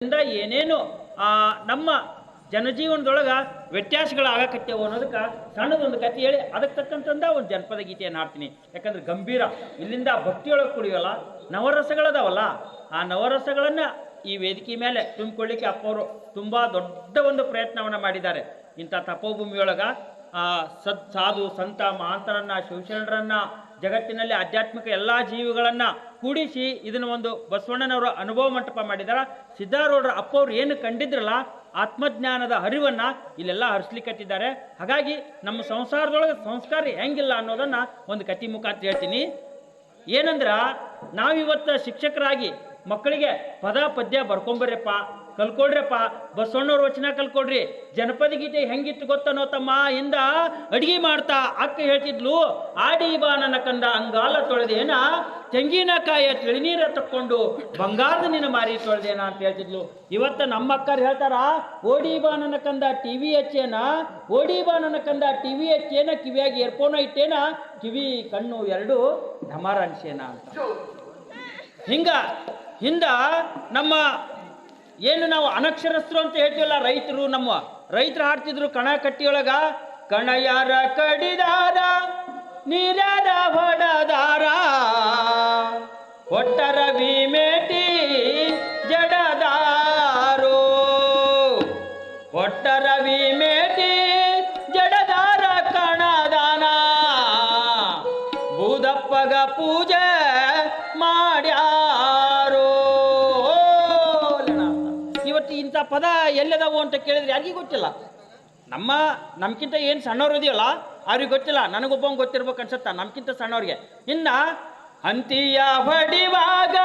ಇಂದ ಏನೇನು ಆ, ನಮ್ಮ ಜನಜೀವನದೊಳಗ ವ್ಯತ್ಯಾಸಗಳಾಗಕತ್ತೇವು ಅನ್ನೋದಕ್ಕೆ ಸಣ್ಣದೊಂದು ಕತೆ ಹೇಳಿ ಅದಕ್ಕೆ ತಕ್ಕಂತಂದ ಒಂದು ಜನಪದ ಗೀತೆಯನ್ನು ಹಾಡ್ತೀನಿ. ಯಾಕಂದ್ರೆ ಗಂಭೀರ. ಇಲ್ಲಿಂದ ಭಕ್ತಿಯೊಳಗೆ ಕುಡಿಯೋಲ್ಲ ನವರಸಗಳದಾವಲ್ಲ ಆ ನವರಸಗಳನ್ನ ಈ ವೇದಿಕೆ ಮೇಲೆ ತುಂಬಿಕೊಳ್ಳಿಕ್ಕೆ ಅಪ್ಪವರು ತುಂಬಾ ದೊಡ್ಡ ಒಂದು ಪ್ರಯತ್ನವನ್ನ ಮಾಡಿದ್ದಾರೆ. ಇಂಥ ತಪೋಭೂಮಿಯೊಳಗ ಆ ಸದ್ ಸಾಧು ಸಂತ ಮಹಾಂತರನ್ನ ಶಿವಶರಣರನ್ನ ಜಗತ್ತಿನಲ್ಲಿ ಆಧ್ಯಾತ್ಮಿಕ ಎಲ್ಲ ಜೀವಿಗಳನ್ನ ಕೂಡಿಸಿ ಇದನ್ನ ಒಂದು ಬಸವಣ್ಣನವರ ಅನುಭವ ಮಂಟಪ ಮಾಡಿದಾರ. ಅಪ್ಪ ಅಪ್ಪವ್ರು ಏನು ಕಂಡಿದ್ರಲ್ಲ, ಆತ್ಮಜ್ಞಾನದ ಹರಿವನ್ನ ಇಲ್ಲೆಲ್ಲ ಹರಿಸ್ಲಿಕ್ಕತ್ತಿದ್ದಾರೆ ಹಾಗಾಗಿ ನಮ್ಮ ಸಂಸಾರದೊಳಗೆ ಸಂಸ್ಕಾರ ಹೆಂಗಿಲ್ಲ ಅನ್ನೋದನ್ನ ಒಂದು ಕತಿ ಮುಖಾಂತರ ಹೇಳ್ತೀನಿ. ಏನಂದ್ರ, ನಾವಿವತ್ತು ಶಿಕ್ಷಕರಾಗಿ ಮಕ್ಕಳಿಗೆ ಪದ ಪದ್ಯ ಬರ್ಕೊಂಬರ್ರಪ್ಪ ಕಲ್ಕೊಡ್ರಪ್ಪ, ಬಸವಣ್ಣವ್ರ ವಚನ ಕಲ್ಕೊಡ್ರಿ. ಜನಪದ ಗೀತೆ ಹೆಂಗಿತ್ತು ಗೊತ್ತನೋ ತಮ್ಮ, ಇಂದ ಅಡಿಗೆ ಮಾಡ್ತಾ ಅಕ್ಕ ಹೇಳ್ತಿದ್ಲು, ಆಡಿ ಬಾ ನನ್ನ ಕಂದ, ಅಂಗಾಲ ತೊಳೆದೇನ ತೆಂಗಿನಕಾಯಿಯ ತಿಳಿನೀರ ತಕ್ಕೊಂಡು, ಬಂಗಾರದ ನಿನ್ನ ಮಾರಿ ತೊಳೆದೇನ ಅಂತ ಹೇಳ್ತಿದ್ಲು. ಇವತ್ತ ನಮ್ಮ ಅಕ್ಕರು ಹೇಳ್ತಾರ, ಓಡಿ ಬಾ ನನ್ನ ಕಂದ, ಟಿವಿ ಹಚ್ಚೇನ, ಓಡಿ ಬಾ ನನ್ನ ಕಂದ, ಟಿವಿ ಹಚ್ಚೇನ, ಕಿವಿಯಾಗಿ ಏರ್ಫೋನ ಇಟ್ಟೇನ, ಕಿವಿ ಕಣ್ಣು ಎರಡು ಢಮಾರ ಅಂತ. ಹಿಂಗ, ಹಿಂದ ನಮ್ಮ ಏನು ನಾವು ಅನಕ್ಷರಸ್ಥರು ಅಂತ ಹೇಳ್ತೀವಲ್ಲ, ರೈತರು ನಮ್ಮ ರೈತರು ಹಾಡ್ತಿದ್ರು, ಕಣ ಕಟ್ಟಿಯೊಳಗ, ಕಣಯಾರ ಕಡಿದಾರ ನೀರಾರ ಹೊಡದಾರ, ಒಟ್ಟರ ಭೀಮೇಟಿ ಜಡದಾರೋ, ಒಟ್ಟರ ಭೀಮೇಟಿ ಜಡದಾರ ಕಣದಾನ ಬೂದಪ್ಪಗ ಪೂಜೆ ಮಾಡ್ಯಾರೋ ಪದ ಎಲ್ಲದವು ಅಂತ ಕೇಳಿದ್ರೆ ಯಾರಿಗೂ ಗೊತ್ತಿಲ್ಲ. ನಮ್ಮ, ನಮ್ಕಿಂತ ಏನು ಸಣ್ಣವ್ರು ಇದೆಯಲ್ಲ, ಅವ್ರಿಗೆ ಗೊತ್ತಿಲ್ಲ. ನನಗೊಬ್ಬ ಗೊತ್ತಿರ್ಬೇಕು ಅನ್ಸತ್ತ? ನಮ್ಗಿಂತ ಸಣ್ಣವ್ರಿಗೆ. ಇನ್ನ ಅಂತಿಯ ಹೊಡಿವಾಗ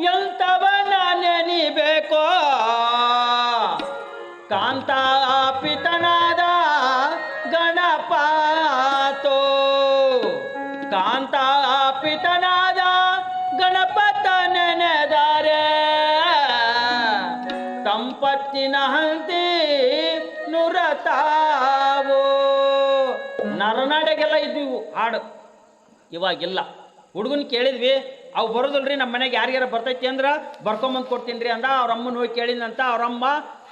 ಎಂತವನ ನೆನಿಬೇಕೋ ಕಾಂತಾಪಿತನಾದ ಗಣಪಾತೋ? ಕಾಂತಾಪಿತನಾದ ಗಣಪತ ನೆನೆದಾರೆ ಹಂತಿ ನುರತಾವೋ. ನರನಾಡೆಗೆಲ್ಲ ಇದ್ವು ಹಾಡು. ಇವಾಗಿಲ್ಲ. ಹುಡುಗನ್ ಕೇಳಿದ್ವಿ, ಅವು ಬರೋದಿಲ್ರಿ ನಮ್ಮ ಮನೆಗೆ ಯಾರಿಗಾರ ಬರ್ತೈತಿ ಅಂದ್ರ ಬರ್ಕೊಂಬಂದು ಕೊಡ್ತೀನಿ ರೀ ಅಂದ ಅವ್ರ ಅಮ್ಮನ ಹೋಗಿ ಕೇಳಿದಂತ ಅವ್ರಮ್ಮ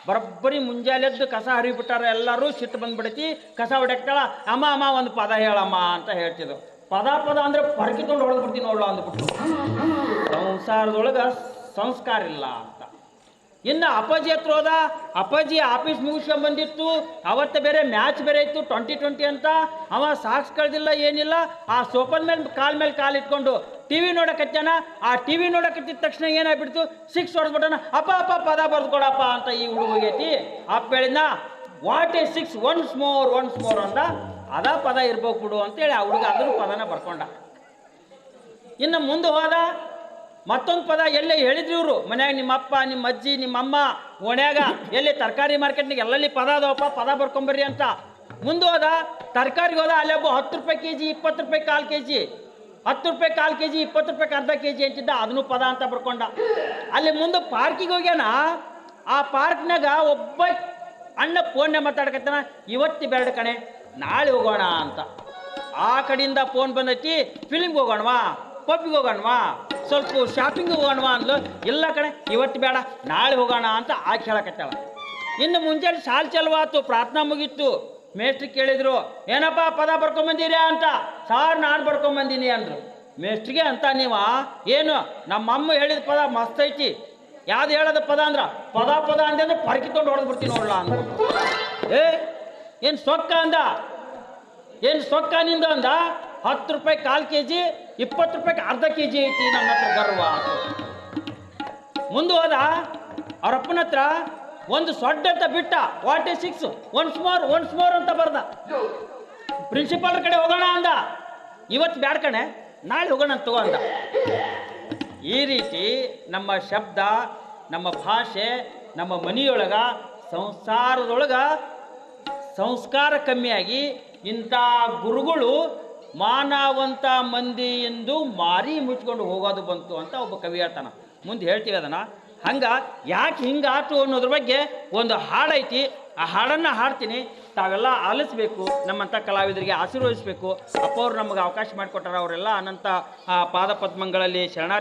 ಬರೋಬ್ಬರಿ ಮುಂಜಾನೆದ್ದು ಕಸ ಹರಿಬಿಟ್ಟಾರ, ಎಲ್ಲರೂ ಸಿಟ್ಟು ಬಂದ್ಬಿಡೈತಿ. ಕಸ ಹೊಡೆಕ್ತಾಳ ಅಮ್ಮ ಅಮ್ಮ, ಒಂದು ಪದ ಹೇಳಮ್ಮ ಅಂತ ಹೇಳ್ತಿದ್ರು. ಪದ ಪದ ಅಂದ್ರೆ ಪರ್ಕಿಕೊಂಡು ಹೊಡೆದು ಬಿಡ್ತೀನಿ ನೋಡ್ಲ ಅಂದ್ಬಿಟ್ಟು ಸಂಸಾರದೊಳಗೆ ಸಂಸ್ಕಾರ ಇಲ್ಲ. ಇನ್ನು ಅಪ್ಪಾಜಿ ಹತ್ರ ಹೋದ? ಅಪ್ಪಾಜಿ ಆಫೀಸ್ ಮುಗಿಸ್ಕೊಂಡ್ ಬಂದಿತ್ತು. ಅವತ್ತು ಬೇರೆ ಮ್ಯಾಚ್ ಬೇರೆ ಇತ್ತು ಟ್ವೆಂಟಿ ಟ್ವೆಂಟಿ ಅಂತ. ಅವ ಸಾಕ್ಸ್ ಕಳ್ದಿಲ್ಲ, ಏನಿಲ್ಲ. ಆ ಸೋಪನ್ ಮೇಲೆ ಕಾಲ್ ಮೇಲೆ ಕಾಲು ಇಟ್ಕೊಂಡು ಟಿ ವಿ ನೋಡಕತ್ತಾನ ಆ ಟಿ ವಿ ನೋಡಕತ್ತಿದ ತಕ್ಷಣ ಏನಾಗ್ಬಿಡ್ತು? ಸಿಕ್ಸ್ ಹೊಡೆದ್ಬಿಟ್ಟನ. ಅಪ್ಪ ಅಪ್ಪ, ಪದ ಬರ್ದು ಕೊಡಪ್ಪ ಅಂತ ಈ ಹುಡುಗ ಹೋಗೈತಿ. ಅಪ್ಪ ಹೇಳಿದ what is six once more once more ಅಂತ ಅದ ಪದ ಇರ್ಬೇಕು ಬಿಡು ಅಂತೇಳಿ ಆ ಹುಡುಗ ಅದನ್ನು ಪದನ ಬರ್ಕೊಂಡ. ಇನ್ನು ಮುಂದೆ ಹೋದ ಮತ್ತೊಂದು ಪದ ಎಲ್ಲೇ ಹೇಳಿದ್ರು ಇವರು? ಮನ್ಯಾಗ ನಿಮ್ಮ ಅಪ್ಪ, ನಿಮ್ಮ ಅಜ್ಜಿ, ನಿಮ್ಮ ಅಮ್ಮ, ಓಣ್ಯಾಗ ಎಲ್ಲಿ ತರಕಾರಿ ಮಾರ್ಕೆಟ್ನಾಗ ಎಲ್ಲೆಲ್ಲಿ ಪದ ಅದಾವಪ್ಪ, ಪದ ಬರ್ಕೊಂಬರ್ರಿ ಅಂತ. ಮುಂದೆ ಹೋದ, ತರಕಾರಿಗೆ ಹೋದ ಅಲ್ಲಿ ಒಬ್ಬ ಹತ್ತು ರೂಪಾಯಿ ಕೆ ಜಿ ಇಪ್ಪತ್ತು ರೂಪಾಯಿ ಕಾಲು ಕೆ ಜಿ ಹತ್ತು ರೂಪಾಯಿ ಕಾಲು ಕೆ ಜಿ ಇಪ್ಪತ್ತು ರೂಪಾಯಿ ಅರ್ಧ ಕೆ ಜಿ ಅಂತಿದ್ದ, ಅದನ್ನು ಪದ ಅಂತ ಬರ್ಕೊಂಡ. ಅಲ್ಲಿ ಮುಂದೆ ಪಾರ್ಕಿಗೆ ಹೋಗ್ಯಾನ, ಆ ಪಾರ್ಕ್ನಾಗ ಒಬ್ಬ ಅಣ್ಣ ಫೋನ್ನೇ ಮಾತಾಡ್ಕತ್ತಾನ, ಇವತ್ತಿ ಬೇಡ ಕಣೆ, ನಾಳೆ ಹೋಗೋಣ ಅಂತ. ಆ ಕಡೆಯಿಂದ ಫೋನ್ ಬಂದೈತಿ, ಫಿಲ್ಮ್ಗೆ ಹೋಗೋಣವಾ, ಪಬ್ಗೆ ಹೋಗೋಣವಾ? ಸ್ವಲ್ಪ ಶಾಪಿಂಗ್ ಹೋಗೋಣ ಅಂದ್ಲು. ಇಲ್ಲ ಕಣೆ, ಇವತ್ತು ಬೇಡ, ನಾಳೆ ಹೋಗೋಣ ಅಂತ ಆಕೆ ಹೇಳಕತ್ತಾಳ. ಇನ್ನು ಮುಂಜಾನೆ ಸಾಲ್ ಚಲವಾತು, ಪ್ರಾರ್ಥನಾ ಮುಗೀತು. ಮೇಸ್ಟ್ರಿ ಕೇಳಿದ್ರು, ಏನಪ್ಪ ಪದ ಬರ್ಕೊಂಬಂದಿರಾ ಅಂತ. ಸಾರ್, ನಾನು ಬರ್ಕೊಂಬಂದೀನಿ ಅಂದ್ರು. ಮೇಸ್ಟ್ರಿಗೆ ಅಂತ ನೀವ, ಏನು, ನಮ್ಮಮ್ಮ ಹೇಳಿದ ಪದ ಮಸ್ತ್ ಐತಿ. ಯಾವ್ದು ಹೇಳದ ಪದ ಅಂದ್ರ, ಪದ ಪದ ಅಂದ್ರೆ ಪರ್ಕಿಕೊಂಡು ಹೊಡೆದು ಬಿಡ್ತೀನಿ ನೋಡ್ಲ ಅಂದ್ರು. ಏ, ಏನು ಸೊಕ್ಕ ಅಂದ? ಏನು ಸೊಕ್ಕ ನಿಂದ ಅಂದ? ಹತ್ತು ರೂಪಾಯಿ ಕಾಲು ಕೆ ಜಿ ಇಪ್ಪತ್ತು ರೂಪಾಯಿಗೆ ಅರ್ಧ ಕೆ ಜಿ ಐತಿ ನನ್ನ ಹತ್ರ ಗರ್ವ ಮುಂದೆ ಹೋದ ಅವರಪ್ಪನ ಹತ್ರ ಒಂದು ಸೊಡ್ಡ ಅಂತ ಬಿಟ್ಟ is six once more once more ಅಂತ ಬರ್ದ. ಪ್ರಿನ್ಸಿಪಾಲ್ ಕಡೆ ಹೋಗೋಣ ಅಂದ. ಇವತ್ತು ಬ್ಯಾಡ ಕಣೆ, ನಾಳೆ ಹೋಗೋಣ ಅಂತ ಅಂದ. ಈ ರೀತಿ ನಮ್ಮ ಶಬ್ದ, ನಮ್ಮ ಭಾಷೆ, ನಮ್ಮ ಮನೆಯೊಳಗ ಸಂಸಾರದೊಳಗ ಸಂಸ್ಕಾರ ಕಮ್ಮಿಯಾಗಿ ಇಂಥ ಗುರುಗಳು ಮಾನವಂತ ಮಂದಿ ಎಂದು ಮಾರಿ ಮುಚ್ಕೊಂಡು ಹೋಗೋದು ಬಂತು ಅಂತ ಒಬ್ಬ ಕವಿ ಹೇಳ್ತಾನ. ಮುಂದೆ ಹೇಳ್ತೀವಿ ಅದನ್ನ. ಹಂಗ ಯಾಕೆ ಹಿಂಗಾತು ಅನ್ನೋದ್ರ ಬಗ್ಗೆ ಒಂದು ಹಾಡೈತಿ ಆ ಹಾಡನ್ನು ಹಾಡ್ತೀನಿ. ತಾವೆಲ್ಲ ಆಲಿಸ್ಬೇಕು. ನಮ್ಮಂಥ ಕಲಾವಿದರಿಗೆ ಆಶೀರ್ವದಿಸಬೇಕು. ಅಪ್ಪ ಅವ್ರು ನಮಗೆ ಅವಕಾಶ ಮಾಡಿಕೊಟ್ಟಾರ. ಅವರೆಲ್ಲ ಅನಂತ ಪಾದ ಪದ್ಮಗಳಲ್ಲಿ ಶರಣ